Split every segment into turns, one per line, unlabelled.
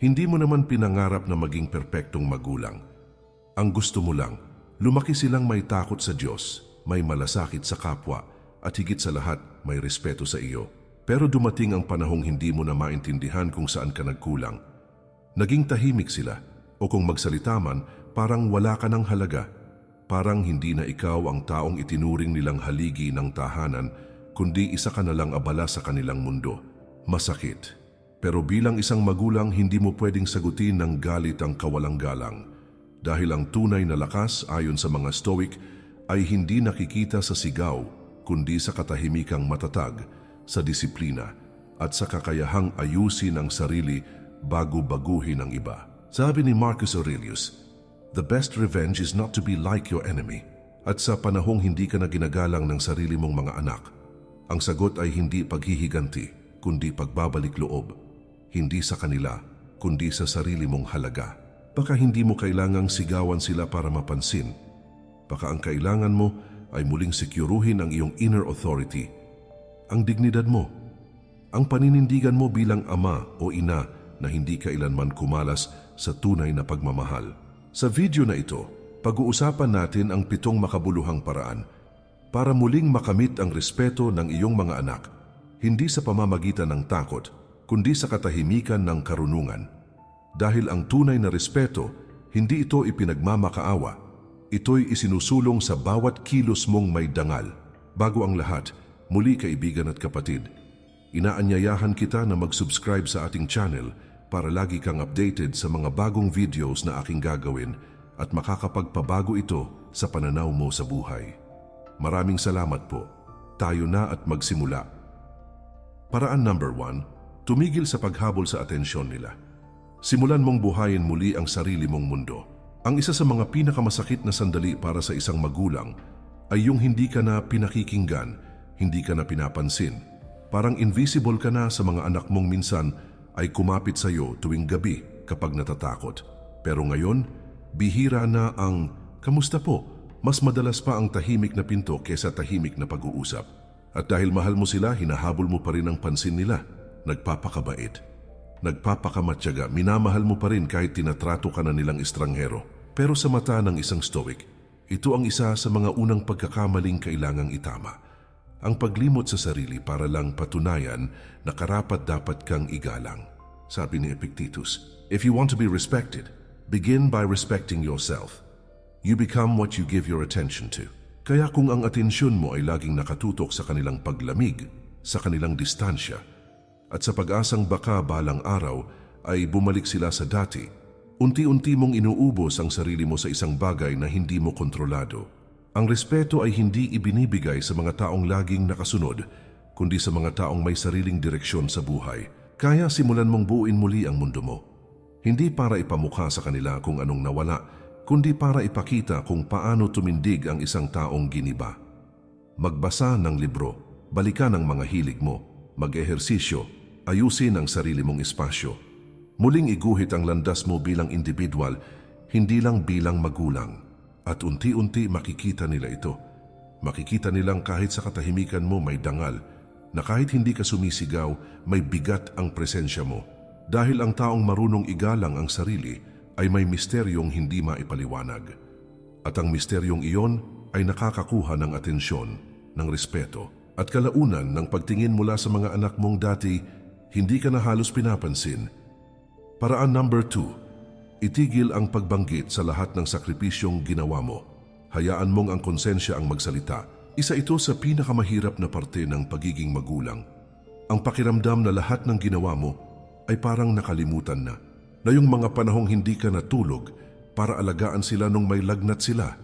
Hindi mo naman pinangarap na maging perpektong magulang. Ang gusto mo lang, lumaki silang may takot sa Diyos, may malasakit sa kapwa, at higit sa lahat, may respeto sa iyo. Pero dumating ang panahong hindi mo na maintindihan kung saan ka nagkulang. Naging tahimik sila, o kung magsalita man, parang wala ka ng halaga. Parang hindi na ikaw ang taong itinuring nilang haligi ng tahanan, kundi isa ka na lang abala sa kanilang mundo. Masakit. Pero bilang isang magulang, hindi mo pwedeng sagutin ng galit ang kawalang galang. Dahil ang tunay na lakas ayon sa mga stoic ay hindi nakikita sa sigaw, kundi sa katahimikang matatag, sa disiplina, at sa kakayahang ayusin ang sarili bago baguhin ang iba. Sabi ni Marcus Aurelius, The best revenge is not to be like your enemy. At sa panahong hindi ka na ginagalang ng sarili mong mga anak, ang sagot ay hindi paghihiganti, kundi pagbabalik loob. Hindi sa kanila, kundi sa sarili mong halaga. Baka hindi mo kailangang sigawan sila para mapansin. Baka ang kailangan mo ay muling sekuruhin ang iyong inner authority, ang dignidad mo, ang paninindigan mo bilang ama o ina na hindi kailanman kumalas sa tunay na pagmamahal. Sa video na ito, pag-uusapan natin ang pitong makabuluhang paraan para muling makamit ang respeto ng iyong mga anak, hindi sa pamamagitan ng takot, kundi sa katahimikan ng karunungan. Dahil ang tunay na respeto, hindi ito ipinagmamakaawa, ito'y isinusulong sa bawat kilos mong may dangal. Bago ang lahat, muli kaibigan at kapatid, inaanyayahan kita na mag-subscribe sa ating channel para lagi kang updated sa mga bagong videos na aking gagawin at makakapagpabago ito sa pananaw mo sa buhay. Maraming salamat po. Tayo na at magsimula. Paraan number one, tumigil sa paghabol sa atensyon nila. Simulan mong buhayin muli ang sarili mong mundo. Ang isa sa mga pinakamasakit na sandali para sa isang magulang ay yung hindi ka na pinakikinggan, hindi ka na pinapansin. Parang invisible ka na sa mga anak mong minsan ay kumapit sa iyo tuwing gabi kapag natatakot. Pero ngayon, bihira na ang kamusta po? Mas madalas pa ang tahimik na pinto kesa tahimik na pag-uusap. At dahil mahal mo sila, hinahabol mo pa rin ang pansin nila. Nagpapakabait. Nagpapakamatyaga, minamahal mo pa rin kahit tinatrato ka na nilang estranghero. Pero sa mata ng isang stoic, ito ang isa sa mga unang pagkakamaling kailangang itama. Ang paglimot sa sarili para lang patunayan na karapat dapat kang igalang. Sabi ni Epictetus, If you want to be respected, begin by respecting yourself. You become what you give your attention to. Kaya kung ang atensyon mo ay laging nakatutok sa kanilang paglamig, sa kanilang distansya, at sa pag-asang baka balang araw ay bumalik sila sa dati, unti-unti mong inuubos ang sarili mo sa isang bagay na hindi mo kontrolado. Ang respeto ay hindi ibinibigay sa mga taong laging nakasunod, kundi sa mga taong may sariling direksyon sa buhay. Kaya simulan mong buuin muli ang mundo mo. Hindi para ipamukha sa kanila kung anong nawala, kundi para ipakita kung paano tumindig ang isang taong giniba. Magbasa ng libro, balikan ang mga hilig mo, mag-ehersisyo, ayusin ang sarili mong espasyo. Muling iguhit ang landas mo bilang individual, hindi lang bilang magulang. At unti-unti makikita nila ito. Makikita nilang kahit sa katahimikan mo may dangal, na kahit hindi ka sumisigaw, may bigat ang presensya mo. Dahil ang taong marunong igalang ang sarili ay may misteryong hindi maipaliwanag. At ang misteryong iyon ay nakakakuha ng atensyon, ng respeto, at kalaunan ng pagtingin mula sa mga anak mong dati, hindi ka na halos pinapansin. Paraan number two, itigil ang pagbanggit sa lahat ng sakripisyong ginawa mo. Hayaan mong ang konsensya ang magsalita. Isa ito sa pinakamahirap na parte ng pagiging magulang. Ang pakiramdam na lahat ng ginawa mo ay parang nakalimutan na. Na yung mga panahong hindi ka natulog para alagaan sila nung may lagnat sila.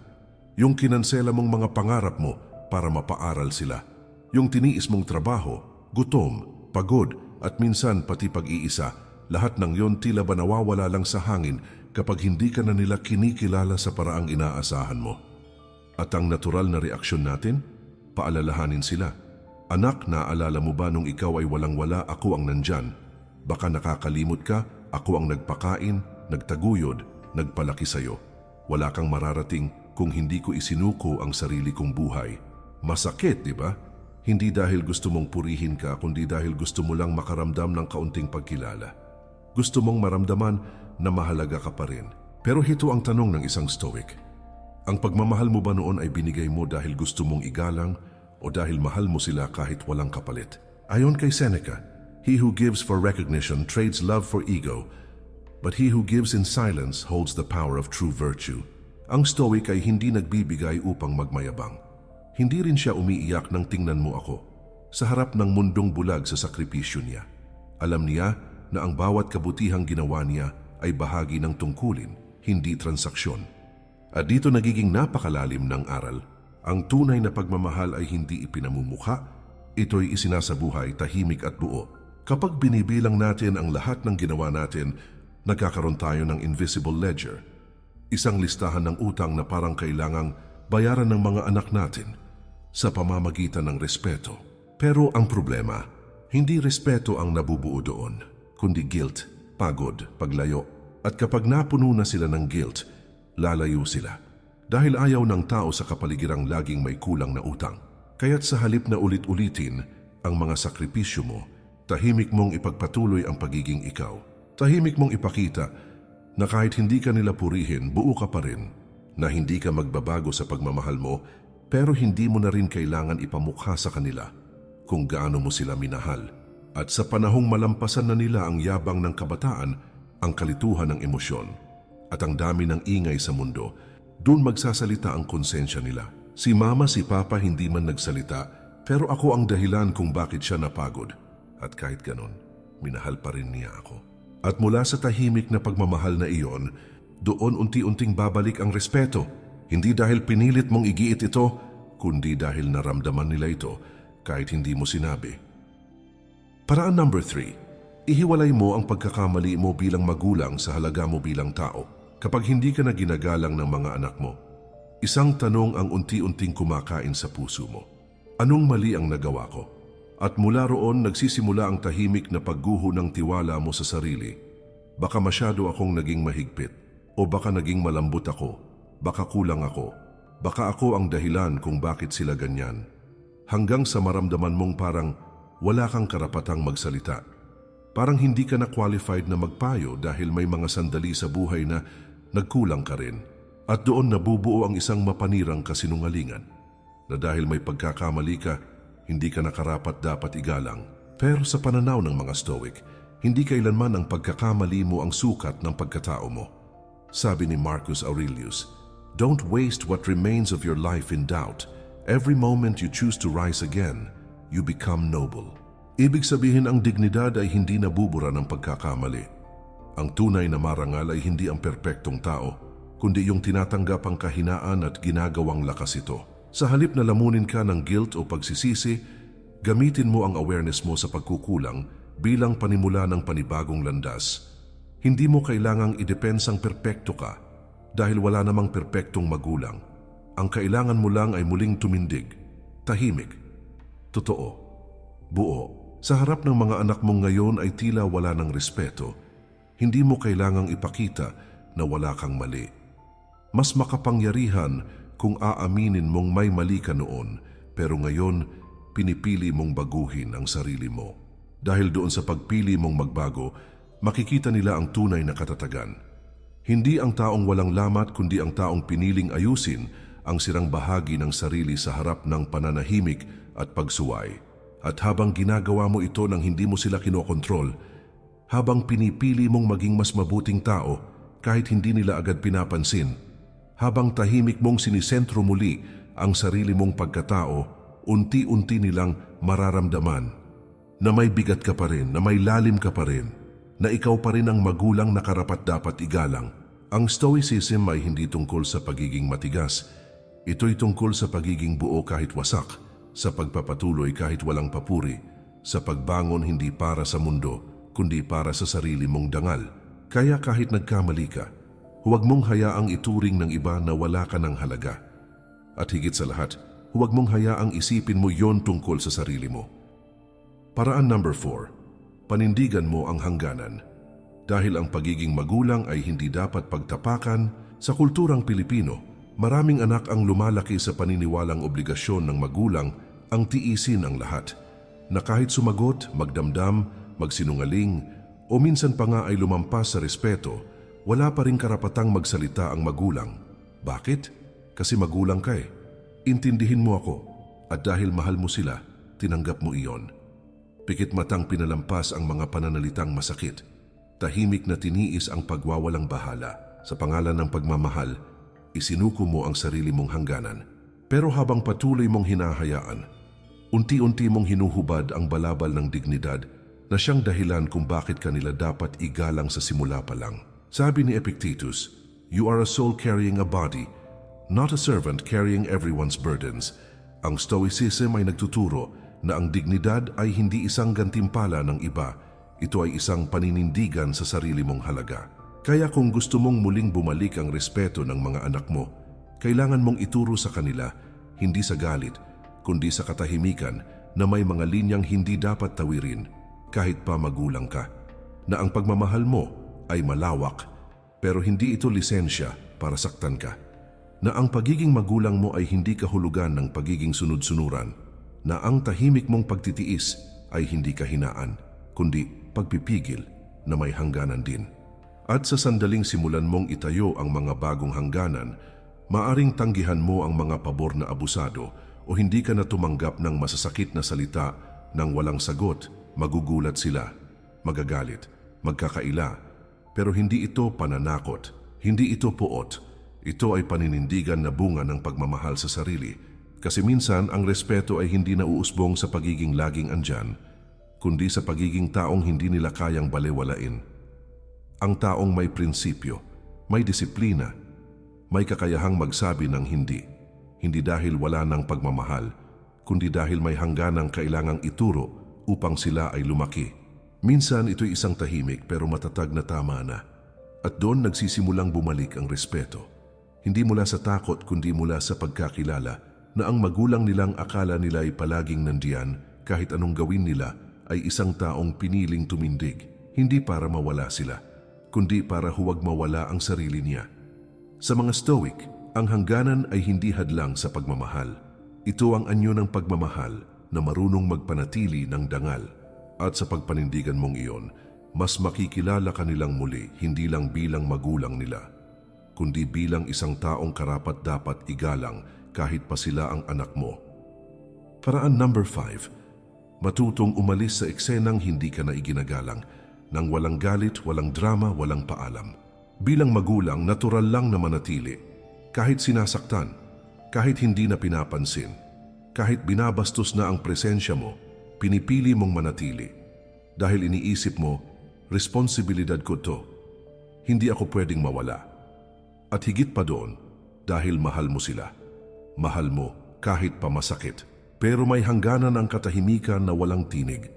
Yung kinansela mong mga pangarap mo para mapaaral sila. Yung tiniis mong trabaho, gutom, pagod at minsan pati pag-iisa, lahat ng yon tila ba nawawala lang sa hangin kapag hindi ka na nila kinikilala sa paraang inaasahan mo. At ang natural na reaksyon natin, paalalahanin sila. Anak, naaalala mo ba nung ikaw ay walang-wala, ako ang nandyan? Baka nakakalimot ka, ako ang nagpakain, nagtaguyod, nagpalaki sa'yo. Wala kang mararating kung hindi ko isinuko ang sarili kong buhay. Masakit, di ba? Hindi dahil gusto mong purihin ka, kundi dahil gusto mo lang makaramdam ng kaunting pagkilala. Gusto mong maramdaman na mahalaga ka pa rin. Pero hito ang tanong ng isang stoic. Ang pagmamahal mo ba noon ay binigay mo dahil gusto mong igalang o dahil mahal mo sila kahit walang kapalit? Ayon kay Seneca, He who gives for recognition trades love for ego, but he who gives in silence holds the power of true virtue. Ang stoic ay hindi nagbibigay upang magmayabang. Hindi rin siya umiiyak nang tingnan mo ako. Sa harap ng mundong bulag sa sakripisyo niya. Alam niya na ang bawat kabutihang ginawa niya ay bahagi ng tungkulin, hindi transaksyon. At dito nagiging napakalalim ng aral. Ang tunay na pagmamahal ay hindi ipinamumukha, ito'y isinasabuhay tahimik at buo. Kapag binibilang natin ang lahat ng ginawa natin, nagkakaroon tayo ng invisible ledger. Isang listahan ng utang na parang kailangang bayaran ng mga anak natin sa pamamagitan ng respeto. Pero ang problema, hindi respeto ang nabubuo doon, kundi guilt, pagod, paglayo. At kapag napuno na sila ng guilt, lalayo sila. Dahil ayaw ng tao sa kapaligirang laging may kulang na utang. Kaya't sa halip na ulit-ulitin ang mga sakripisyo mo, tahimik mong ipagpatuloy ang pagiging ikaw. Tahimik mong ipakita na kahit hindi ka nila purihin, buo ka pa rin. Na hindi ka magbabago sa pagmamahal mo, pero hindi mo na rin kailangan ipamukha sa kanila kung gaano mo sila minahal. At sa panahong malampasan na nila ang yabang ng kabataan, ang kalituhan ng emosyon, at ang dami ng ingay sa mundo, doon magsasalita ang konsensya nila. Si mama, si papa hindi man nagsalita, pero ako ang dahilan kung bakit siya napagod. At kahit ganon, minahal pa rin niya ako. At mula sa tahimik na pagmamahal na iyon, doon unti-unting babalik ang respeto. Hindi dahil pinilit mong igiit ito, kundi dahil naramdaman nila ito kahit hindi mo sinabi. Paraan number three, ihiwalay mo ang pagkakamali mo bilang magulang sa halaga mo bilang tao kapag hindi ka na ginagalang ng mga anak mo. Isang tanong ang unti-unting kumakain sa puso mo. Anong mali ang nagawa ko? At mula roon nagsisimula ang tahimik na pagguho ng tiwala mo sa sarili. Baka masyado akong naging mahigpit o baka naging malambot ako, baka kulang ako, baka ako ang dahilan kung bakit sila ganyan. Hanggang sa maramdaman mong parang wala kang karapatang magsalita. Parang hindi ka na qualified na magpayo dahil may mga sandali sa buhay na nagkulang ka rin. At doon nabubuo ang isang mapanirang kasinungalingan na dahil may pagkakamali ka, hindi ka nakarapat dapat igalang. Pero sa pananaw ng mga Stoic, hindi kailanman ang pagkakamali mo ang sukat ng pagkatao mo. Sabi ni Marcus Aurelius, Don't waste what remains of your life in doubt. Every moment you choose to rise again, you become noble. Ibig sabihin ang dignidad ay hindi nabubura ng pagkakamali. Ang tunay na marangal ay hindi ang perpektong tao, kundi yung tinatanggap ang kahinaan at ginagawang lakas ito. Sa halip na lamunin ka ng guilt o pagsisisi, gamitin mo ang awareness mo sa pagkukulang bilang panimula ng panibagong landas. Hindi mo kailangang idepensang perpekto ka dahil wala namang perpektong magulang. Ang kailangan mo lang ay muling tumindig, tahimik, totoo, buo. Sa harap ng mga anak mong ngayon ay tila wala ng respeto. Hindi mo kailangang ipakita na wala kang mali. Mas makapangyarihan kung aaminin mong may mali ka noon, pero ngayon pinipili mong baguhin ang sarili mo. Dahil doon sa pagpili mong magbago, makikita nila ang tunay na katatagan. Hindi ang taong walang lamat kundi ang taong piniling ayusin ang sirang bahagi ng sarili sa harap ng pananahimik at pagsuway. At habang ginagawa mo ito nang hindi mo sila kinokontrol, habang pinipili mong maging mas mabuting tao kahit hindi nila agad pinapansin, habang tahimik mong sinisentro muli ang sarili mong pagkatao, unti-unti nilang mararamdaman na may bigat ka pa rin, na may lalim ka pa rin, na ikaw pa rin ang magulang na karapat dapat igalang. Ang stoicism ay hindi tungkol sa pagiging matigas. Ito'y tungkol sa pagiging buo kahit wasak, sa pagpapatuloy kahit walang papuri, sa pagbangon hindi para sa mundo, kundi para sa sarili mong dangal. Kaya kahit nagkamali ka, huwag mong hayaang ituring ng iba na wala ka ng halaga. At higit sa lahat, huwag mong hayaang isipin mo yon tungkol sa sarili mo. Paraan number 4. Panindigan mo ang hangganan. Dahil ang pagiging magulang ay hindi dapat pagtapakan, sa kulturang Pilipino, maraming anak ang lumalaki sa paniniwalang obligasyon ng magulang ang tiisin ang lahat. Na kahit sumagot, magdamdam, magsinungaling, o minsan pa nga ay lumampas sa respeto, wala pa rin karapatang magsalita ang magulang. Bakit? Kasi magulang ka eh. Intindihin mo ako at dahil mahal mo sila, tinanggap mo iyon. Pikit matang pinalampas ang mga pananalitang masakit. Tahimik na tiniis ang pagwawalang bahala. Sa pangalan ng pagmamahal, isinuko mo ang sarili mong hangganan. Pero habang patuloy mong hinahayaan, unti-unti mong hinuhubad ang balabal ng dignidad na siyang dahilan kung bakit kanila dapat igalang sa simula pa lang. Sabi ni Epictetus, You are a soul carrying a body, not a servant carrying everyone's burdens. Ang Stoicism ay nagtuturo na ang dignidad ay hindi isang gantimpala ng iba, ito ay isang paninindigan sa sarili mong halaga. Kaya kung gusto mong muling bumalik ang respeto ng mga anak mo, kailangan mong ituro sa kanila, hindi sa galit, kundi sa katahimikan na may mga linyang hindi dapat tawirin kahit pa magulang ka. Na ang pagmamahal mo ay malawak, pero hindi ito lisensya para saktan ka. Na ang pagiging magulang mo ay hindi kahulugan ng pagiging sunod-sunuran. Na ang tahimik mong pagtitiis ay hindi kahinaan, kundi pagpipigil na may hangganan din. At sa sandaling simulan mong itayo ang mga bagong hangganan, maaring tanggihan mo ang mga pabor na abusado o hindi ka na tumanggap ng masasakit na salita nang walang sagot, magugulat sila, magagalit, magkakaila. Pero hindi ito pananakot, hindi ito puot. Ito ay paninindigan na bunga ng pagmamahal sa sarili. Kasi minsan ang respeto ay hindi nauusbong sa pagiging laging andyan, kundi sa pagiging taong hindi nila kayang balewalain. Ang taong may prinsipyo, may disiplina, may kakayahang magsabi ng hindi. Hindi dahil wala ng pagmamahal, kundi dahil may hangganang kailangang ituro upang sila ay lumaki. Minsan ito'y isang tahimik pero matatag na tama na. At doon nagsisimulang bumalik ang respeto. Hindi mula sa takot kundi mula sa pagkakilala na ang magulang nilang akala nila ay palaging nandiyan kahit anong gawin nila ay isang taong piniling tumindig, hindi para mawala sila kundi para huwag mawala ang sarili niya. Sa mga Stoic, ang hangganan ay hindi hadlang sa pagmamahal. Ito ang anyo ng pagmamahal na marunong magpanatili ng dangal. At sa pagpanindigan mong iyon, mas makikilala ka nilang muli hindi lang bilang magulang nila, kundi bilang isang taong karapat dapat igalang kahit pa sila ang anak mo. Paraan number 5. Matutong umalis sa eksenang hindi ka na iginagalang nang walang galit, walang drama, walang paalam. Bilang magulang, natural lang na manatili. Kahit sinasaktan, kahit hindi na pinapansin, kahit binabastos na ang presensya mo, pinipili mong manatili. Dahil iniisip mo, responsibilidad ko to. Hindi ako pwedeng mawala. At higit pa doon, dahil mahal mo sila. Mahal mo kahit pa masakit. Pero may hangganan ang katahimikan na walang tinig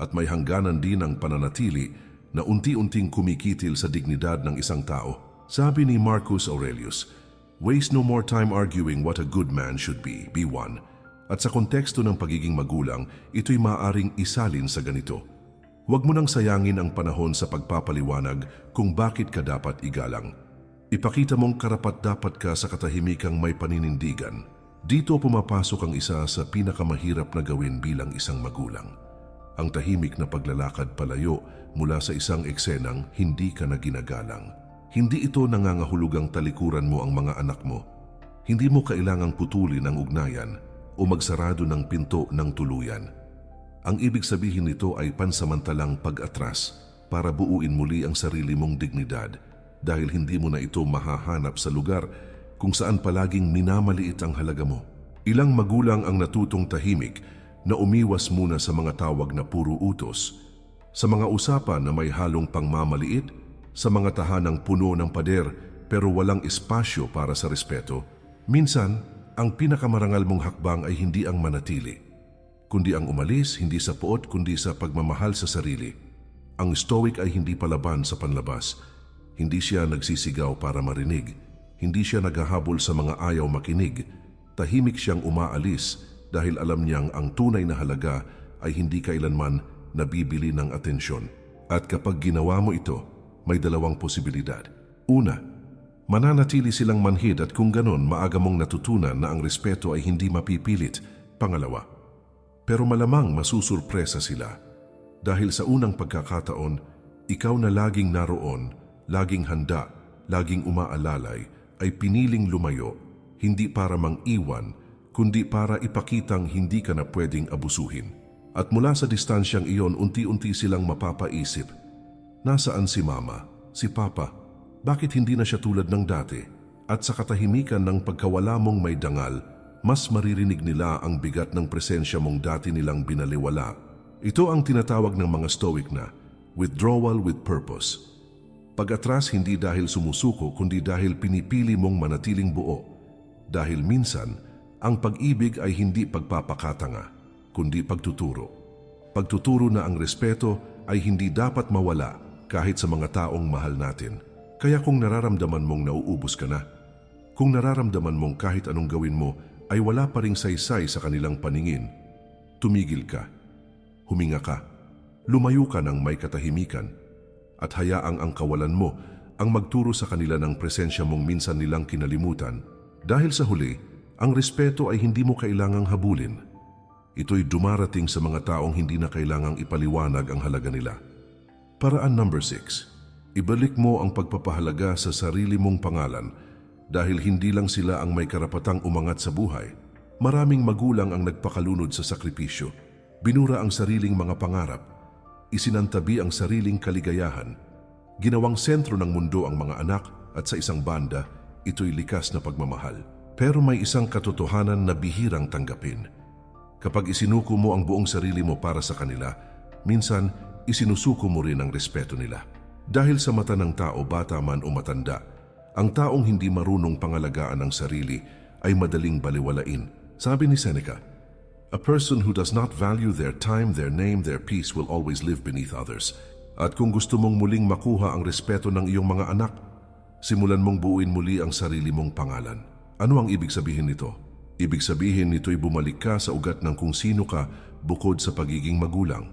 at may hangganan din ang pananatili na unti-unting kumikitil sa dignidad ng isang tao. Sabi ni Marcus Aurelius, Waste no more time arguing what a good man should be, be one. At sa konteksto ng pagiging magulang, ito'y maaring isalin sa ganito. Huwag mo nang sayangin ang panahon sa pagpapaliwanag kung bakit ka dapat igalang. Ipakita mong karapat-dapat ka sa katahimikang may paninindigan. Dito pumapasok ang isa sa pinakamahirap na gawin bilang isang magulang ang tahimik na paglalakad palayo mula sa isang eksenang hindi ka na ginagalang. Hindi ito nangangahulugang talikuran mo ang mga anak mo. Hindi mo kailangang putulin ang ugnayan o magsarado ng pinto ng tuluyan. Ang ibig sabihin nito ay pansamantalang pag-atras para buuin muli ang sarili mong dignidad dahil hindi mo na ito mahahanap sa lugar kung saan palaging minamaliit ang halaga mo. Ilang magulang ang natutong tahimik na umiwas muna sa mga tawag na puro utos, sa mga usapan na may halong pangmamaliit, sa mga tahanang puno ng pader pero walang espasyo para sa respeto. Minsan, ang pinakamarangal mong hakbang ay hindi ang manatili, kundi ang umalis hindi sa puot kundi sa pagmamahal sa sarili. Ang stoic ay hindi palaban sa panlabas. Hindi siya nagsisigaw para marinig. Hindi siya naghahabol sa mga ayaw makinig. Tahimik siyang umaalis dahil alam niyang ang tunay na halaga ay hindi kailanman nabibili ng atensyon. At kapag ginawa mo ito, may dalawang posibilidad. Una, mananatili silang manhid at kung ganon maaga mong natutunan na ang respeto ay hindi mapipilit. Pangalawa, pero malamang masusurpresa sila dahil sa unang pagkakataon, Ikaw na laging naroon, laging handa, laging umaalalay, ay piniling lumayo, hindi para mang-iwan, kundi para ipakitang hindi ka na pwedeng abusuhin. At mula sa distansyang iyon, unti-unti silang mapapaisip, Nasaan si Mama? Si Papa? Bakit hindi na siya tulad ng dati? At sa katahimikan ng pagkawala mong may dangal, mas maririnig nila ang bigat ng presensya mong dati nilang binaliwala. Ito ang tinatawag ng mga Stoic na withdrawal with purpose. Pag-atras hindi dahil sumusuko kundi dahil pinipili mong manatiling buo. Dahil minsan, ang pag-ibig ay hindi pagpapakatanga, kundi pagtuturo. Pagtuturo na ang respeto ay hindi dapat mawala kahit sa mga taong mahal natin. Kaya kung nararamdaman mong nauubos ka na, kung nararamdaman mong kahit anong gawin mo ay wala pa ring saysay sa kanilang paningin, tumigil ka, huminga ka, lumayo ka ng may katahimikan, at hayaang ang kawalan mo ang magturo sa kanila ng presensya mong minsan nilang kinalimutan. Dahil sa huli, ang respeto ay hindi mo kailangang habulin. Ito'y dumarating sa mga taong hindi na kailangang ipaliwanag ang halaga nila. Paraan number 6. Ibalik mo ang pagpapahalaga sa sarili mong pangalan dahil hindi lang sila ang may karapatang umangat sa buhay. Maraming magulang ang nagpakalunod sa sakripisyo. Binura ang sariling mga pangarap. Isinantabi ang sariling kaligayahan. Ginawang sentro ng mundo ang mga anak at sa isang banda, ito'y likas na pagmamahal. Pero may isang katotohanan na bihirang tanggapin. Kapag isinuko mo ang buong sarili mo para sa kanila, minsan isinusuko mo rin ang respeto nila. Dahil sa mata ng tao, bata man o matanda, ang taong hindi marunong pangalagaan ang sarili ay madaling baliwalain. Sabi ni Seneca, A person who does not value their time, their name, their peace will always live beneath others. At kung gusto mong muling makuha ang respeto ng iyong mga anak, simulan mong buuin muli ang sarili mong pangalan. Ano ang ibig sabihin nito? Ibig sabihin nito'y bumalik ka sa ugat ng kung sino ka bukod sa pagiging magulang.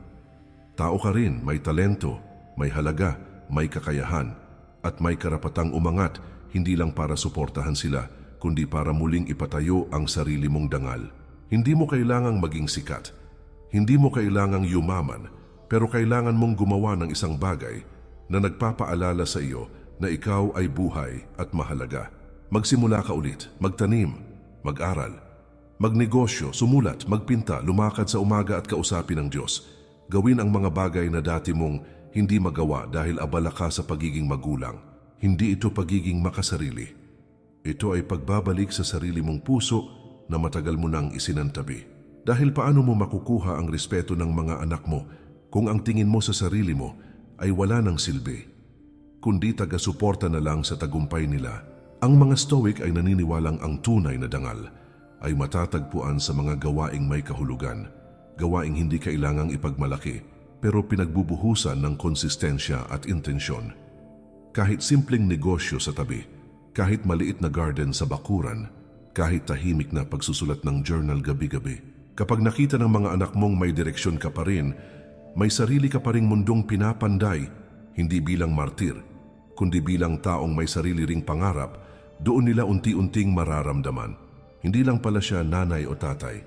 Tao ka rin, may talento, may halaga, may kakayahan, at may karapatang umangat hindi lang para suportahan sila, kundi para muling ipatayo ang sarili mong dangal. Hindi mo kailangang maging sikat. Hindi mo kailangang yumaman, pero kailangan mong gumawa ng isang bagay na nagpapaalala sa iyo na ikaw ay buhay at mahalaga. Magsimula ka ulit, magtanim, mag-aral, magnegosyo, sumulat, magpinta, lumakad sa umaga at kausapin ng Diyos Gawin ang mga bagay na dati mong hindi magawa dahil abala ka sa pagiging magulang. Hindi ito pagiging makasarili. Ito ay pagbabalik sa sarili mong puso na matagal mo nang isinantabi. Dahil paano mo makukuha ang respeto ng mga anak mo kung ang tingin mo sa sarili mo ay wala ng silbi, kundi taga-suporta na lang sa tagumpay nila. Ang mga stoic ay naniniwalang ang tunay na dangal ay matatagpuan sa mga gawaing may kahulugan gawaing hindi kailangang ipagmalaki pero pinagbubuhusan ng konsistensya at intensyon. Kahit simpleng negosyo sa tabi, kahit maliit na garden sa bakuran, kahit tahimik na pagsusulat ng journal gabi-gabi, kapag nakita ng mga anak mong may direksyon ka pa rin, may sarili ka pa ring mundong pinapanday, hindi bilang martir, kundi bilang taong may sarili ring pangarap, doon nila unti-unting mararamdaman. Hindi lang pala siya nanay o tatay,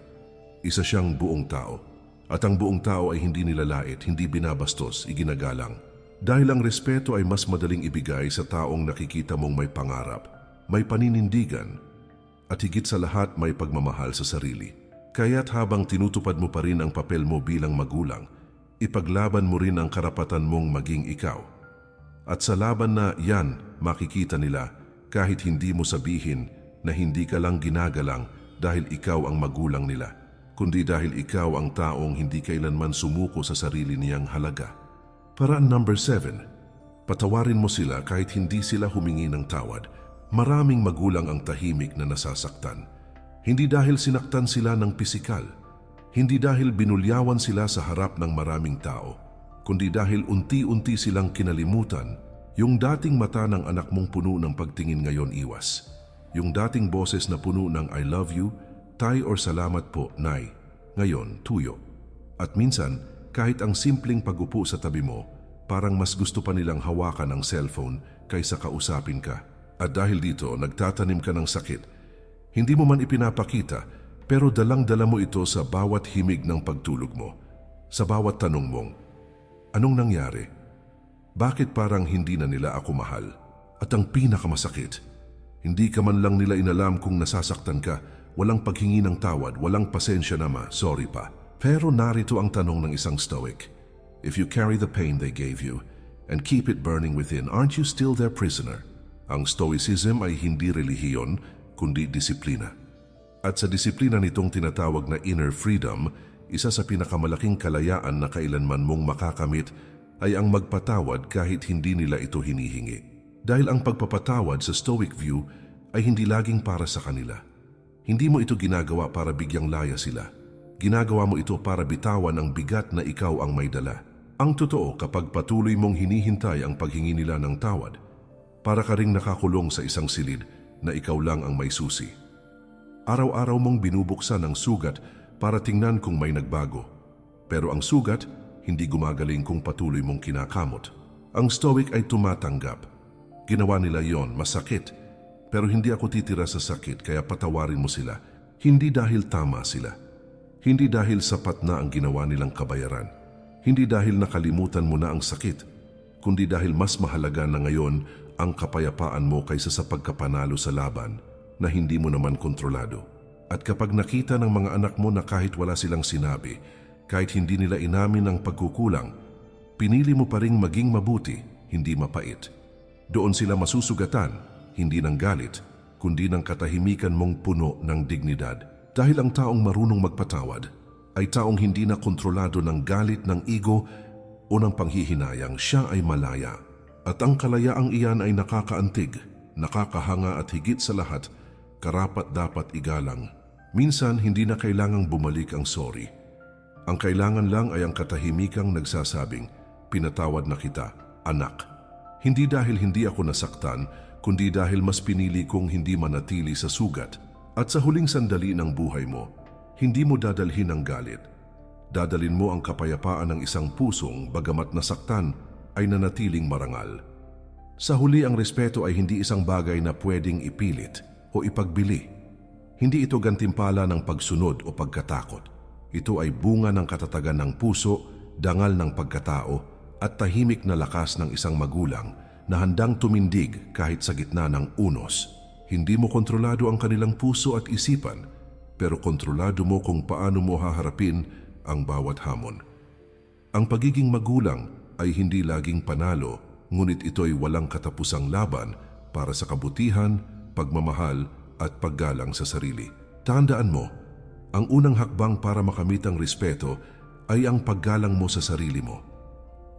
isa siyang buong tao. At ang buong tao ay hindi nilalait, hindi binabastos, iginagalang. Dahil ang respeto ay mas madaling ibigay sa taong nakikita mong may pangarap, may paninindigan, at higit sa lahat may pagmamahal sa sarili. Kaya't habang tinutupad mo pa rin ang papel mo bilang magulang, ipaglaban mo rin ang karapatan mong maging ikaw. At sa laban na yan, makikita nila kahit hindi mo sabihin na hindi ka lang ginagalang dahil ikaw ang magulang nila kundi dahil ikaw ang taong hindi kailanman sumuko sa sarili niyang halaga. Paraan number 7. Patawarin mo sila kahit hindi sila humingi ng tawad. Maraming magulang ang tahimik na nasasaktan. Hindi dahil sinaktan sila ng pisikal, hindi dahil binulyawan sila sa harap ng maraming tao, kundi dahil unti-unti silang kinalimutan yung dating mata ng anak mong puno ng pagtingin ngayon iwas. Yung dating boses na puno ng I love you, Tay or salamat po, Nay. Ngayon, tuyo. At minsan, kahit ang simpleng pagupo sa tabi mo, parang mas gusto pa nilang hawakan ang cellphone kaysa kausapin ka. At dahil dito, nagtatanim ka ng sakit. Hindi mo man ipinapakita, pero dalang-dala mo ito sa bawat himig ng pagtulog mo. Sa bawat tanong mong, anong nangyari? Bakit parang hindi na nila ako mahal? At ang pinakamasakit, hindi ka man lang nila inalam kung nasasaktan ka, walang paghingi ng tawad, walang pasensya na ma, sorry pa. Pero narito ang tanong ng isang stoic. If you carry the pain they gave you and keep it burning within, aren't you still their prisoner? Ang stoicism ay hindi relihiyon, kundi disiplina. At sa disiplina nitong tinatawag na inner freedom, isa sa pinakamalaking kalayaan na kailanman mong makakamit ay ang magpatawad kahit hindi nila ito hinihingi. Dahil ang pagpapatawad sa Stoic view ay hindi laging para sa kanila. Hindi mo ito ginagawa para bigyang laya sila. Ginagawa mo ito para bitawan ang bigat na ikaw ang may dala. Ang totoo kapag patuloy mong hinihintay ang paghingi nila ng tawad, para ka ring nakakulong sa isang silid na ikaw lang ang may susi. Araw-araw mong binubuksan ang sugat para tingnan kung may nagbago. Pero ang sugat, hindi gumagaling kung patuloy mong kinakamot. Ang stoic ay tumatanggap. Ginawa nila yon, masakit. Pero hindi ako titira sa sakit kaya patawarin mo sila. Hindi dahil tama sila. Hindi dahil sapat na ang ginawa nilang kabayaran. Hindi dahil nakalimutan mo na ang sakit. Kundi dahil mas mahalaga na ngayon ang kapayapaan mo kaysa sa pagkapanalo sa laban na hindi mo naman kontrolado. At kapag nakita ng mga anak mo na kahit wala silang sinabi, kahit hindi nila inamin ang pagkukulang, pinili mo pa ring maging mabuti, hindi mapait. Doon sila masusugatan, hindi ng galit, kundi ng katahimikan mong puno ng dignidad. Dahil ang taong marunong magpatawad ay taong hindi na kontrolado ng galit ng ego o ng panghihinayang siya ay malaya. At ang kalayaang iyan ay nakakaantig, nakakahanga at higit sa lahat, karapat dapat igalang. Minsan hindi na kailangang bumalik ang sorry. Ang kailangan lang ay ang katahimikang nagsasabing, pinatawad na kita, anak. Hindi dahil hindi ako nasaktan, kundi dahil mas pinili kong hindi manatili sa sugat. At sa huling sandali ng buhay mo, hindi mo dadalhin ang galit. Dadalin mo ang kapayapaan ng isang pusong bagamat nasaktan ay nanatiling marangal. Sa huli ang respeto ay hindi isang bagay na pwedeng ipilit o ipagbili. Hindi ito gantimpala ng pagsunod o pagkatakot. Ito ay bunga ng katatagan ng puso, dangal ng pagkatao, at tahimik na lakas ng isang magulang na handang tumindig kahit sa gitna ng unos. Hindi mo kontrolado ang kanilang puso at isipan, pero kontrolado mo kung paano mo haharapin ang bawat hamon. Ang pagiging magulang ay hindi laging panalo, ngunit ito'y walang katapusang laban para sa kabutihan, pagmamahal at paggalang sa sarili. Tandaan mo, ang unang hakbang para makamit ang respeto ay ang paggalang mo sa sarili mo.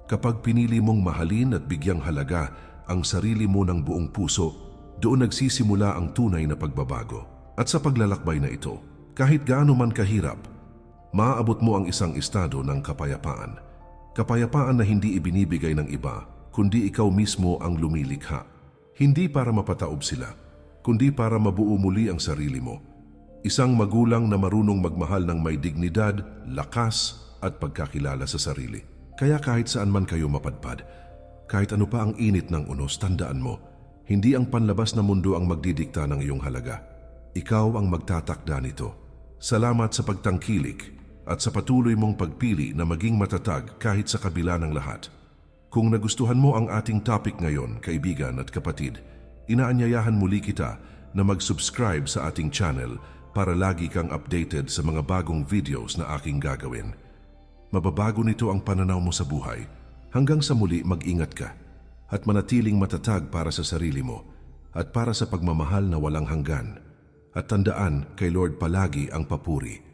Kapag pinili mong mahalin at bigyang halaga ang sarili mo ng buong puso, doon nagsisimula ang tunay na pagbabago. At sa paglalakbay na ito, kahit gaano man kahirap, maaabot mo ang isang estado ng kapayapaan. Kapayapaan na hindi ibinibigay ng iba, kundi ikaw mismo ang lumilikha. Hindi para mapataob sila, kundi para mabuo muli ang sarili mo. Isang magulang na marunong magmahal ng may dignidad, lakas at pagkakilala sa sarili. Kaya kahit saan man kayo mapadpad, kahit ano pa ang init ng unos, tandaan mo, hindi ang panlabas na mundo ang magdidikta ng iyong halaga. Ikaw ang magtatakda nito. Salamat sa pagtangkilik at sa patuloy mong pagpili na maging matatag kahit sa kabila ng lahat. Kung nagustuhan mo ang ating topic ngayon, kaibigan at kapatid, inaanyayahan muli kita na mag-subscribe sa ating channel para lagi kang updated sa mga bagong videos na aking gagawin. Mababago nito ang pananaw mo sa buhay. Hanggang sa muli mag-ingat ka at manatiling matatag para sa sarili mo at para sa pagmamahal na walang hanggan. At tandaan kay Lord palagi ang papuri